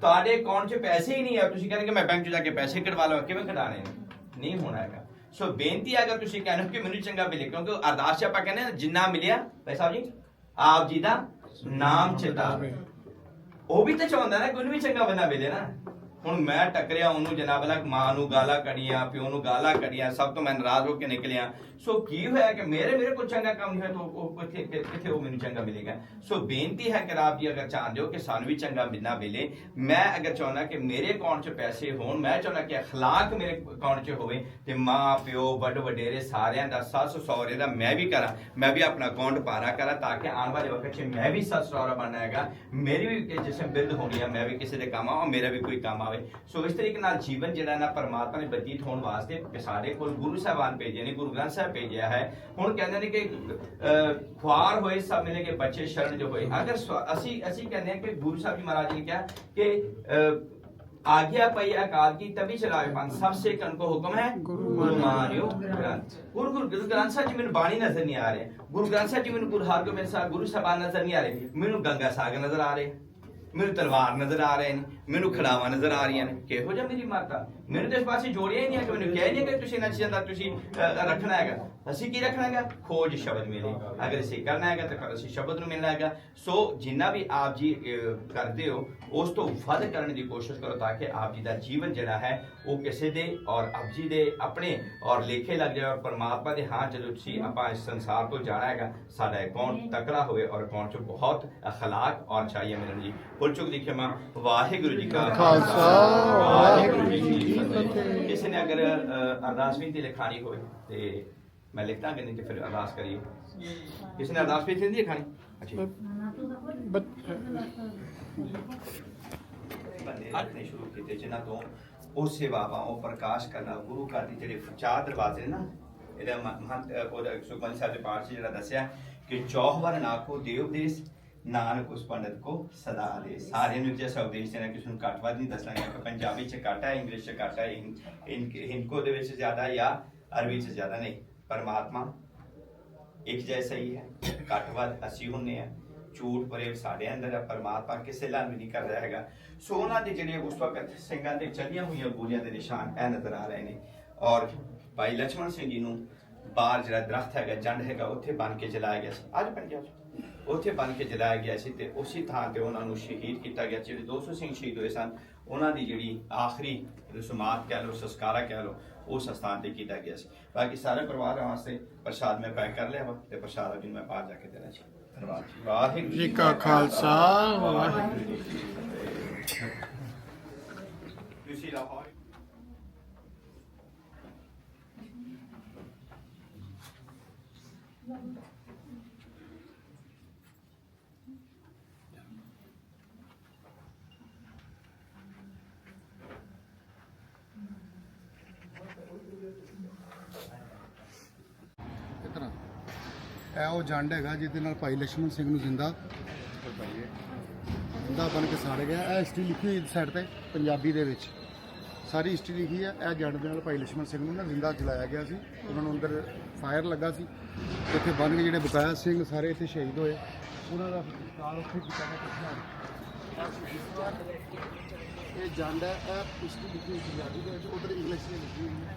ਤੁਹਾਡੇ ਅਕਾਊਂਟ 'ਚ ਪੈਸੇ ਹੀ ਨਹੀਂ ਹੈ ਤੁਸੀਂ ਕਹਿੰਦੇ ਕਿ ਮੈਂ ਬੈਂਕ 'ਚ ਜਾ ਕੇ ਪੈਸੇ ਕਢਵਾ ਲਵਾਂ, ਕਿਵੇਂ ਕਢਾਣੇ ਨੇ ਨਹੀਂ ਹੋਣਾ ਹੈਗਾ। ਸੋ ਬੇਨਤੀ ਅਗਰ ਤੁਸੀਂ ਕਹਿੰਦੇ ਕਿ ਮੈਨੂੰ ਚੰਗਾ ਮਿਲੇ, ਕਿਉਂਕਿ ਅਰਦਾਸ 'ਚ ਆਪਾਂ ਕਹਿੰਦੇ ਜਿੰਨਾ ਮਿਲਿਆ, ਭਾਈ ਸਾਹਿਬ ਜੀ, ਆਪ ਜੀ ਦਾ ਨਾਮ ਚਿਤਾਵੇ। ਉਹ ਵੀ ਤਾਂ ਚਾਹੁੰਦਾ ਨਾ ਗੁਣ ਵੀ ਚੰਗਾ ਬੰਦਾ ਮਿਲੇ ਨਾ। ਹੁਣ ਮੈਂ ਟੱਕਰਿਆ ਉਹਨੂੰ ਜਨਾਬ ਅਲੱਗ ਮਾਂ ਨੂੰ ਗਾਲਾਂ ਕੱਢੀਆਂ ਪਿਓ ਨੂੰ ਗਾਲਾਂ ਕੱਢੀਆਂ ਸਭ ਤੋਂ ਮੈਂ ਨਾਰਾਜ਼ ਹੋ ਕੇ ਨਿਕਲਿਆ ਸੋ ਕੀ ਹੋਇਆ ਕਿ ਮੇਰੇ ਮੇਰੇ ਕੋਲ ਚੰਗਾ ਕੰਮ ਨਹੀਂ ਹੋਇਆ ਤਾਂ ਉਹ ਕਿੱਥੇ ਕਿ- ਕਿੱਥੇ ਉਹ ਮੈਨੂੰ ਚੰਗਾ ਮਿਲੇਗਾ ਸੋ ਬੇਨਤੀ ਹੈ ਕਿ ਆਪ ਜੀ ਅਗਰ ਚਾਹੁੰਦੇ ਹੋ ਕਿ ਸਾਨੂੰ ਵੀ ਚੰਗਾ ਮਿਲਣਾ ਮਿਲੇ ਮੈਂ ਅਗਰ ਚਾਹੁੰਦਾ ਕਿ ਮੇਰੇ ਅਕਾਊਂਟ 'ਚ ਪੈਸੇ ਹੋਣ ਮੈਂ ਚਾਹੁੰਦਾ ਕਿ اخلاق ਮੇਰੇ ਅਕਾਊਂਟ 'ਚ ਹੋਵੇ ਤੇ ਮਾਂ ਪਿਓ ਵੱਡ ਵਡੇਰੇ ਸਾਰਿਆਂ ਦਾ ਸੱਸ ਸਹੁਰੇ ਦਾ ਮੈਂ ਵੀ ਕਰਾਂ ਮੈਂ ਵੀ ਆਪਣਾ ਅਕਾਊਂਟ ਪਾਰਾ ਕਰਾਂ ਤਾਂ ਕਿ ਆਉਣ ਵਾਲੇ ਵਕਤ 'ਚ ਮੈਂ ਵੀ ਸੱਸ ਸਹੁਰਾ ਬਣਨਾ ਹੈਗਾ ਮੇਰੀ ਵੀ ਕਿ ਜਿਸਮ ਬਿਰਧ ਹੋਣੀ ਆ ਮੈਂ ਵੀ ਕਿਸੇ ਦੇ ਕੰਮ ਆਵਾਂ ਮੇਰਾ ਵੀ ਕੋਈ ਕੰਮ ਆਵੇ ਸੋ ਇਸ ਤਰੀਕੇ ਨਾਲ ਜੀਵਨ ਜਿਹੜਾ ਨਾ ਪਰਮਾਤਮਾ ਨੇ ਬਤੀਤ ਹੋਣ ਵਾਸਤੇ ਕਿ ਸਾਡੇ ਕੋਲ ਗੁਰੂ ਸਾਹਿਬਾਨ ਭੇਜੇ ਨੇ ਗੁਰੂ ਗ੍ਰੰਥ ਸਾਹਿਬ ਭੇਜਿਆ ਹੈ ਹੁਣ ਕਹਿੰਦੇ ਨੇ ਕਿ ਅਹ, ਖੁਆਰ ਹੋਏ ਸਭ ਮਿਲੇ ਕੇ ਬੱਚੇ ਸ਼ਰਨ ਜੋ ਹੋਏ ਅਗਰ ਸਵ- ਅਸੀਂ ਅਸੀਂ ਕਹਿੰਦੇ ਹਾਂ ਕਿ ਗੁਰੂ ਸਾਹਿਬ ਜੀ ਮਹਾਰਾਜ ਨੇ ਕਿਹਾ ਕਿ ਅਹ, आज्ञा पई अकाल की तभी चलावे पंथ सबसे कन को हुक्म है गुरु गुरु मानियो ग्रंथ गुरु गुरु गुरु ग्रंथ ਸਾਹਿਬ ਜੀ ਮੈਨੂੰ ਬਾਣੀ ਨਜ਼ਰ ਨਹੀਂ ਆ ਰਿਹਾ ਗੁਰੂ ਗ੍ਰੰਥ ਸਾਹਿਬ ਜੀ ਮੈਨੂੰ ਗੁਰੂ ਹਰਗੋਬਿੰਦ ਸਾਹਿਬ ਗੁਰੂ ਸਾਹਿਬਾਨ ਨਜ਼ਰ ਨਹੀਂ ਆ ਰਹੇ ਮੈਨੂੰ ਗੰਗਾ ਸਾਗਰ ਨਜ਼ਰ ਆ ਰਹੇ ਮੈਨੂੰ ਤਲਵਾਰ ਨਜ਼ਰ ਆ ਰਹੇ ਨੇ, ਮੈਨੂੰ ਖੜਾਵਾਂ ਨਜ਼ਰ ਆ ਰਹੀਆਂ ਨੇ। ਕਿਹੋ ਜਿਹਾ ਮੇਰੀ ਮਾਤਾ ਮੈਨੂੰ ਤੇ ਇਸ ਪਾਸੇ ਜੋੜਿਆ ਹੀ ਨਹੀਂ ਹੈ ਕਿ ਮੈਨੂੰ ਕਿਹਾ ਨਹੀਂ ਕਿ ਤੁਸੀਂ ਇਹਨਾਂ ਚੀਜ਼ਾਂ ਦਾ ਤੁਸੀਂ ਰੱਖਣਾ ਹੈਗਾ। ਅਸੀਂ ਕੀ ਰੱਖਣਾ ਹੈਗਾ? ਖੋਜ ਸ਼ਬਦ ਮਿਲੇ। ਅਗਰ ਅਸੀਂ ਕਰਨਾ ਹੈਗਾ ਤਾਂ ਅਸੀਂ ਸ਼ਬਦ ਨੂੰ ਮਿਲਣਾ ਹੈਗਾ। ਸੋ ਜਿੰਨਾ ਵੀ ਆਪ ਜੀ ਕਰਦੇ ਹੋ ਉਸ ਤੋਂ ਵੱਧ ਕਰਨ ਦੀ ਕੋਸ਼ਿਸ਼ ਕਰੋ ਤਾਂ ਕਿ ਆਪ ਜੀ ਦਾ ਜੀਵਨ ਜਿਹੜਾ ਹੈ ਉਹ ਕਿਸੇ ਦੇ ਔਰ ਆਪ ਜੀ ਦੇ ਆਪਣੇ ਔਰ ਲੇਖੇ ਲੱਗ ਜਾਏ ਔਰ ਪਰਮਾਤਮਾ ਦੇ ਹਾਂ ਜਦੋਂ ਤੁਸੀਂ ਆਪਾਂ ਇਸ ਸੰਸਾਰ ਤੋਂ ਜਾਣਾ ਹੈਗਾ ਸਾਡਾ ਅਕਾਊਂਟ ਤਕੜਾ ਹੋਵੇ ਔਰ ਅਕਾਊਂਟ 'ਚ ਬਹੁਤ ਅਖਲਾਕ ਔਰ ਚਾਹੀਏ ਮਿਲਣ ਜੀ। ਭੁੱਲ ਚੁੱਕ ਦੀ ਖਿਮਾ। ਵਾਹਿਗੁਰੂ ਜੀ ਕਾ ਖਾਲਸਾ, ਵਾਹਿਗੁਰੂ ਜੀ ਕੀ ਕਿਸੇ ਨੇ ਅਗਰ ਅਰਦਾਸ ਬੇਨਤੀ ਲਿਖਾਣੀ ਹੋਵੇ ਤੇ ਮੈਂ ਲਿਖਦਾ ਕਿ ਨਹੀਂ ਤੇ ਫਿਰ ਅਰਦਾਸ ਕਰੀਏ। ਕਿਸੇ ਨੇ ਅਰਦਾਸ ਬੇਨਤੀ ਨਹੀਂ ਲਿਖਾਣੀ? ਅੱਛਾ ਜੀ। ਬੰਦੇ ਸ਼ੁਰੂ ਕੀਤੇ ਜਿਨ੍ਹਾਂ ਤੋਂ ਉਹ ਸੇਵਾਵਾਂ ਉਹ ਪ੍ਰਕਾਸ਼ ਕਰਨਾ ਗੁਰੂ ਘਰ ਦੀ ਜਿਹੜੇ ਚਾਰ ਦਰਵਾਜ਼ੇ ਨੇ ਇਹਦਾ ਮਹੰਤ ਉਹਦਾ ਸੁਖਮਨੀ ਸਾਹਿਬ ਦੇ ਪਾਠ 'ਚ ਜਿਹੜਾ ਦੱਸਿਆ ਕਿ ਚੌਹਵਰ ਨਾਖੋ ਦੇਵ ਦੇਸ ਨਾਨਕ ਉਸ ਪੰਡਤ ਕੋ ਸਦਾ ਦੇ ਸਾਰੇ ਨੂੰ ਜਿਹਾ ਉਪਦੇਸ਼ ਦੇਣਾ ਕਿਸੇ ਨੂੰ ਘੱਟ ਵੱਧ ਨਹੀਂ ਦੱਸਣਾ ਕਿ ਪੰਜਾਬੀ ਚ ਘੱਟ ਹੈ ਇੰਗਲਿਸ਼ ਚ ਘੱਟ ਹੈ ਹਿੰਕੋ ਦੇ ਵਿੱਚ ਜ਼ਿਆਦਾ ਜਾਂ ਅਰਬੀ ਚ ਜ਼ਿਆਦਾ ਨਹੀਂ। ਪਰਮਾਤਮਾ ਇੱਕ ਜੈਸਾ ਹੀ ਹੈ। ਘੱਟ ਵੱਧ ਅਸੀਂ ਹੁੰਨੇ ਆ। ਝੂਠ ਪ੍ਰੇਮ ਸਾਡੇ ਅੰਦਰ ਹੈ ਪਰਮਾਤਮਾ ਕਿਸੇ ਨਾਲ ਵੀ ਨਹੀਂ ਕਰ ਰਿਹਾ ਹੈਗਾ। ਸੋ ਉਹਨਾਂ ਦੇ ਜਿਹੜੇ ਉਸ ਵਕਤ ਸਿੰਘਾਂ ਦੇ ਚੱਲੀਆਂ ਹੋਈਆਂ ਗੋਲੀਆਂ ਦੇ ਨਿਸ਼ਾਨ ਇਹ ਨਜ਼ਰ ਆ ਰਹੇ ਨੇ। ਔਰ ਭਾਈ ਲక్ష్మణ ਸਿੰਘ ਜੀ ਨੂੰ ਬਾਹਰ ਜਿਹੜਾ ਦਰਖਤ ਹੈਗਾ ਜੰਡ ਹੈਗਾ ਉੱਥੇ ਬਨ ਕੇ ਜਲਾਇਆ ਗਿਆ ਸੀ। ਅੱਜ ਪੰਜਾਬ ਉੱਥੇ ਬੰਨ ਕੇ ਜਲਾਇਆ ਗਿਆ ਸੀ ਤੇ ਉਸੇ ਥਾਂ ਤੇ ਉਹਨਾਂ ਨੂੰ ਸ਼ਹੀਦ ਕੀਤਾ ਗਿਆ ਜਿਹੜੇ 200 ਸਿੰਘ ਸ਼ਹੀਦ ਹੋਏ ਸਨ ਉਹਨਾਂ ਦੀ ਜਿਹੜੀ ਆਖਰੀ ਰਸਮਾਤ ਕਹਿ ਲਓ ਸੰਸਕਾਰਾ ਕਹਿ ਲਓ ਉਸ ਸਥਾਨ ਤੇ ਕੀਤਾ ਗਿਆ ਸੀ। ਬਾਕੀ ਸਾਰੇ ਪਰਿਵਾਰ ਵਾਸਤੇ ਪ੍ਰਸ਼ਾਦ ਮੈਂ ਪੈਕ ਕਰ ਲਿਆ ਵਾ ਤੇ ਪ੍ਰਸ਼ਾਦ ਅਜੀ ਮੈਂ ਬਾਹਰ ਜਾ ਕੇ ਦੇਣਾ ਸੀ। ਧੰਨਵਾਦ ਜੀ। ਵਾਹਿਗੁਰੂ ਜੀ ਕਾ ਖਾਲਸਾ। ਵਾਹਿਗੁਰੂ ਜੀ ਕੀ ਫਤਿਹ। ਤੁਸੀਂ ਲਾਹੌਰ ਇਤਨਾ ਇਹ ਉਹ ਜੰਡ ਹੈਗਾ ਜਿਹਦੇ ਨਾਲ ਭਾਈ ਲక్ష్ਮਣ ਸਿੰਘ ਨੂੰ ਜਿੰਦਾ ਜਿੰਦਾ ਬਣ ਕੇ ਸਾੜ ਗਿਆ। ਇਹ ਹਿਸਟਰੀ ਲਿਖੀ ਹੋਈ ਸਾਈਡ ਤੇ, ਪੰਜਾਬੀ ਦੇ ਵਿੱਚ। ਸਾਰੀ ਹਿਸਟਰੀ ਲਿਖੀ ਹੈ, ਇਹ ਜੰਡ ਦੇ ਨਾਲ ਭਾਈ ਲక్ష్ਮਣ ਸਿੰਘ ਨੂੰ ਨਾ ਜਿੰਦਾ ਜਲਾਇਆ ਗਿਆ ਸੀ। ਉਹਨਾਂ ਨੂੰ ਅੰਦਰ ਫਾਇਰ ਲੱਗਾ ਸੀ। ਇੱਥੇ ਬਣ ਕੇ ਜਿਹੜੇ ਬਕਾਇਆ ਸਿੰਘ ਸਾਰੇ ਇੱਥੇ ਸ਼ਹੀਦ ਹੋਏ। ਉਹਨਾਂ ਦਾ ਸੰਸਕਾਰ ਉੱਥੇ ਕੀਤਾ ਗਿਆ ਇਹ ਜੰਡ ਹੈ, ਇਹ ਪਿਛਲੀ ਲਿਖੀ ਪੰਜਾਬੀ ਦੇ ਵਿੱਚ, ਉਧਰ ਇੰਗਲਿਸ਼ ਵਿੱਚ ਲਿਖੀ ਹੋਈ ਹੈ।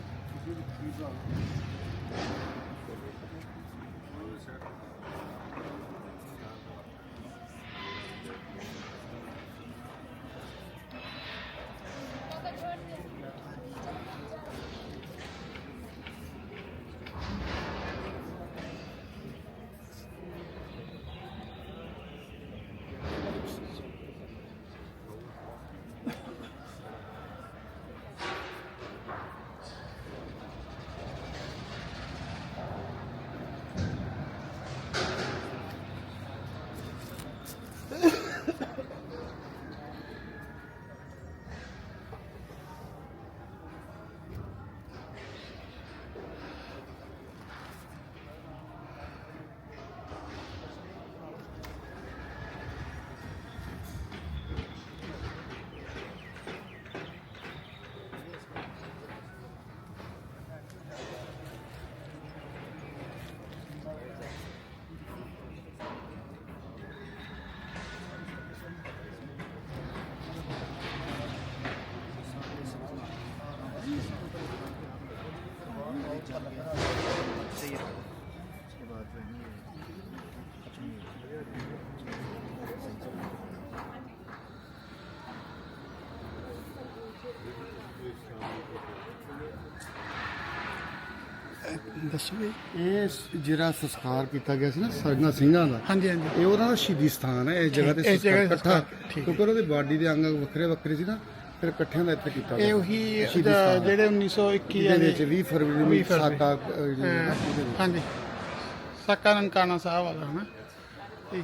ਦੱਸੋ ਇਹ ਸ- ਜਿਹੜਾ ਸੰਸਕਾਰ ਕੀਤਾ ਗਿਆ ਸੀ ਨਾ ਸਰਨਾ ਸਿੰਘਾਂ ਦਾ ਹਾਂਜੀ ਹਾਂਜੀ ਇਹ ਉਹਨਾਂ ਦਾ ਸ਼ਹੀਦੀ ਸਥਾਨ ਹੈ ਇਸ ਜਗ੍ਹਾ ਤੇ ਇਸ ਜਗ੍ਹਾ ਤੇ ਇਕੱਠਾ। ਕਿਉਂਕਿ ਉਹਨਾਂ ਦੀ ਬਾਡੀ ਦੇ ਅੰਗ ਵੱਖਰੇ ਵੱਖਰੇ ਸੀ ਨਾ ਫਿਰ ਇਕੱਠਿਆਂ ਦਾ ਇੱਥੇ ਕੀਤਾ ਇਹ ਉਹੀ। ਜਿਹੜੇ 1921 ਇਹਦੇ ਵਿੱਚ 20 ਫਰਵਰੀ ਨੂੰ 20 ਫਰਵਰੀ। ਸਾਕਾ। ਹਾਂਜੀ ਸਾਕਾ ਨਨਕਾਣਾ ਸਾਹਿਬ ਵਾਲਾ ਹਨਾ ਇਹੀ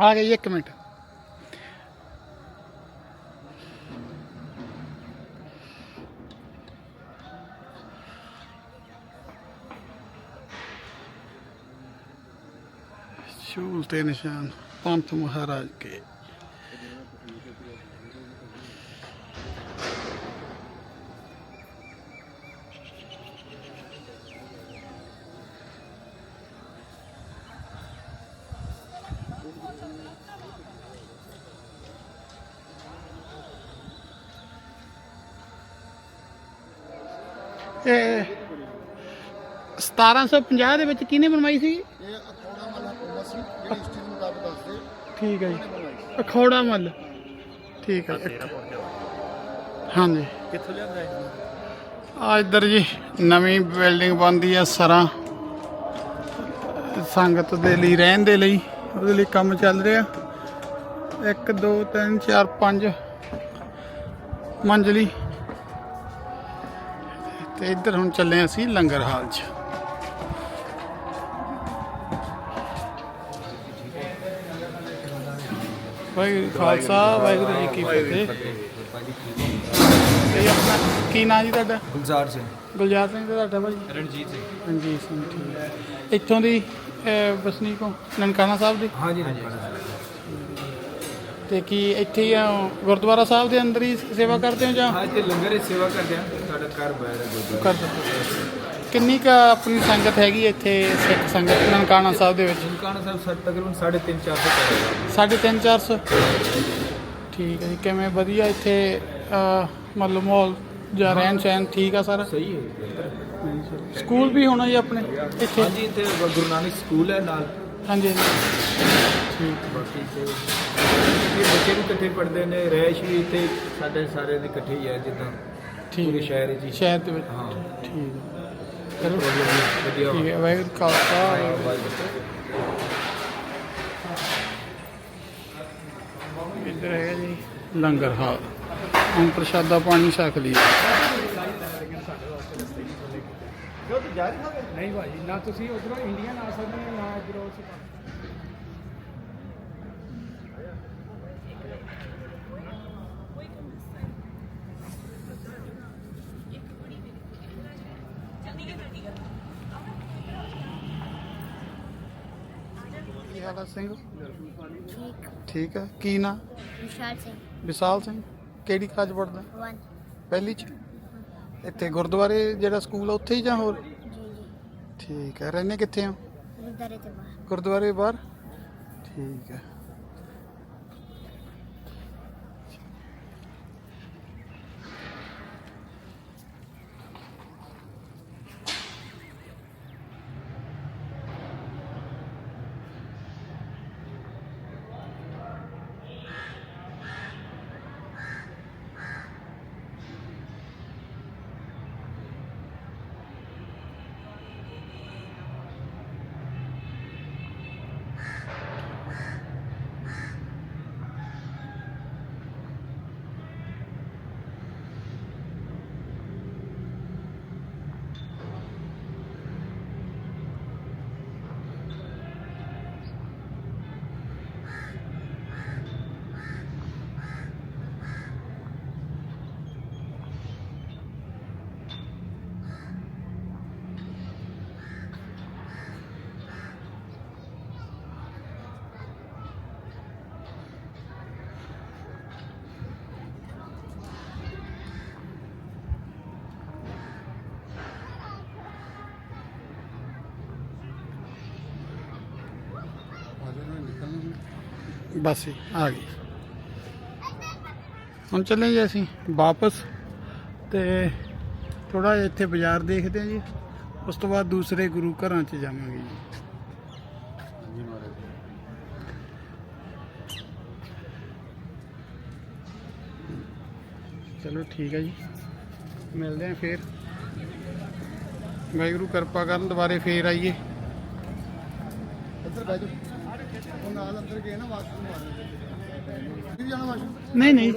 ਆ ਗਈ ਇੱਕ ਮਿੰਟ। ਸ਼ੂਲ ਤੇ ਨਿਸ਼ਾਨ ਪੰਥ ਮਹਾਰਾਜ ਕੇ। ਇਹ 1750 ਦੇ ਵਿੱਚ ਕਿਹਨੇ ਬਣਵਾਈ ਸੀ? ਇਹ ਅਖੌੜਾ ਮੱਲ ਹਕੂਮਤ ਸੀ ਜਿਹੜੀ ਹਿਸਟਰੀ ਦੇ ਮੁਤਾਬਕ ਦੱਸਦੇ। ਠੀਕ ਹੈ ਜੀ। ਅਖੌੜਾ ਮੱਲ। ਠੀਕ ਹੈ। ਹਾਂਜੀ। ਕਿੱਥੋਂ ਲਿਆਂਦਾ ਆ ਇੱਧਰ ਜੀ ਨਵੀਂ ਬਿਲਡਿੰਗ ਬਣਦੀ ਆ ਸਰਾਂ। ਸੰਗਤ ਦੇ ਲਈ ਰਹਿਣ ਦੇ ਲਈ ਉਹਦੇ ਲਈ ਕੰਮ ਚੱਲ ਰਿਹਾ। 1 2 3 4 5 ਮੰਜ਼ਲੀ। ਤੇ ਇੱਧਰ ਹੁਣ ਚੱਲੇ ਅਸੀਂ ਲੰਗਰ ਹਾਲ 'ਚ। ਵਾਹਿਗੁਰੂ ਖਾਲਸਾ ਵਾਹਿਗੁਰੂ ਜੀ ਕੀ ਫਤਿਹ। ਇਹ ਆਪਣਾ ਕੀ ਨਾਂ ਜੀ ਤੁਹਾਡਾ? ਗੁਲਜ਼ਾਰ ਸਿੰਘ। ਗੁਲਜ਼ਾਰ ਸਿੰਘ ਤੇ ਤੁਹਾਡਾ ਭਾਈ? ਰਣਜੀਤ ਸਿੰਘ। ਰਣਜੀਤ ਸਿੰਘ ਠੀਕ ਹੈ। ਇੱਥੋਂ ਦੀ ਵਸਨੀਕ ਹੋ? ਨਨਕਾਣਾ ਸਾਹਿਬ ਦੇ? ਹਾਂਜੀ ਹਾਂਜੀ ਤੇ ਕੀ ਇੱਥੇ ਹੀ ਗੁਰਦੁਆਰਾ ਸਾਹਿਬ ਦੇ ਅੰਦਰ ਹੀ ਸੇਵਾ ਕਰਦੇ ਹੋ ਜਾਂ? ਹਾਂ ਤੇ ਲੰਗਰ ਦੀ ਸੇਵਾ ਕਰਦੇ ਆ। ਕਿੰਨੀ ਕ ਆਪਣੀ ਸੰਗਤ ਹੈਗੀ ਇੱਥੇ ਸਿੱਖ ਸੰਗਤ ਨਨਕਾਣਾ ਸਾਹਿਬ ਦੇ ਵਿੱਚ? ਨਨਕਾਣਾ ਸਾਹਿਬ ਸੱਤ ਤਕਰੀਬਨ 3.5 400 ਕਰੇਗਾ ਸਾਢੇ ਤਿੰਨ ਚਾਰ ਸੌ? ਠੀਕ ਹੈ ਜੀ ਕਿਵੇਂ ਵਧੀਆ ਇੱਥੇ ਮਤਲਬ ਮਾਹੌਲ? ਜਾਂ ਰਹਿਣ ਸਹਿਣ ਠੀਕ ਆ ਸਾਰਾ? ਸਹੀ ਹੈ ਸਕੂਲ ਵੀ ਹੋਣਾ ਜੀ ਆਪਣੇ ਇੱਥੇ? ਹਾਂਜੀ ਇੱਥੇ ਗੁਰੂ ਨਾਨਕ ਸਕੂਲ ਹੈ ਨਾਲ। ਹਾਂਜੀ ਠੀਕ ਬਾਕੀ ਤੇ ਬੱਚੇ ਵੀ ਇਕੱਠੇ ਪੜ੍ਹਦੇ ਨੇ ਰਹਿਸ਼ ਵੀ ਇੱਥੇ ਸਾਡੇ ਸਾਰੇ ਦੇ ਇਕੱਠੇ ਹੀ ਹੈ ਜਿੱਦਾਂ ਠੀਕ। ਪੂਰੇ ਹੈ। ਸ਼ਹਿਰ 'ਚ ਹੀ। ਸ਼ਹਿਰ ਦੇ ਵਿੱਚ। ਹਾਂ। ਠੀਕ। ਹੈ ਚਲੋ ਵਧੀਆ ਠੀਕ ਹੈ ਵਾਹਿਗੁਰੂ ਜੀ ਕਾ ਖਾਲਸਾ। ਵਾਹਿਗੁਰੂ ਜੀ। ਇੱਧਰ ਹੈ ਜੀ ਲੰਗਰ ਹਾਲ। ਹੁਣ ਪ੍ਰਸ਼ਾਦਾ ਪਾਣੀ ਛਕ ਲਈ ਨਹੀਂ ਭਾਜੀ ਨਾ ਤੁਸੀਂ ਉਧਰੋਂ ਇੰਡੀਅਨ ਆ ਸਕਦੇ ਹੋ ਨਾ ਇਧਰੋਂ ਹੈ ਸਿੰਘ। ਠੀਕ। ਠੀਕ ਹੈ। ਕੀ ਨਾਂ? ਵਿਸ਼ਾਲ ਸਿੰਘ। ਵਿਸਾਲ ਸਿੰਘ। ਕਿਹੜੀ ਕਲਾਸ ਪੜਦਾ ਵਨ ਪਹਿਲੀ ਚ? ਇੱਥੇ ਗੁਰਦੁਆਰੇ ਜਿਹੜਾ ਸਕੂਲ ਆ ਉੱਥੇ ਹੀ ਜਾਂ ਹੋਰ? ਜੀ ਜੀ। ਠੀਕ ਹੈ। ਰਹਿੰਦੇ ਕਿੱਥੇ ਹੋ? ਗੁਰਦਾਰੇ ਤੇ ਬਾਹਰ। ਗੁਰਦੁਆਰੇ ਬਾਹਰ? ਠੀਕ ਹੈ। ਬਸ ਜੀ, ਆ ਗਈ। ਹੁਣ ਚੱਲੇ ਜੀ ਅਸੀਂ ਵਾਪਸ ਤੇ ਥੋੜਾ ਜਿਹਾ ਇੱਥੇ ਬਾਜ਼ਾਰ ਦੇਖਦੇ ਹਾਂ ਜੀ। ਉਸ ਤੋਂ ਬਾਅਦ ਦੂਸਰੇ ਗੁਰੂ ਘਰਾਂ 'ਚ ਜਾਵਾਂਗੇ ਜੀ। ਚਲੋ ਠੀਕ ਹੈ ਜੀ। ਮਿਲਦੇ ਹਾਂ ਫੇਰ। ਵਾਹਿਗੁਰੂ ਕਿਰਪਾ ਕਰਨ ਦੁਬਾਰੇ ਫੇਰ ਆਈਏ। ਇੱਧਰ ਬਹਿ ਜਾਓ। ਉਹ ਨਾਲ ਅੰਦਰ ਗਏ ਨਾ ਵਾਸ਼ਰੂਮ ਆ ਵੀ ਜਾਣਾ ਵਾਸ਼ਰੂਮ ਨਹੀਂ ਨਹੀਂ।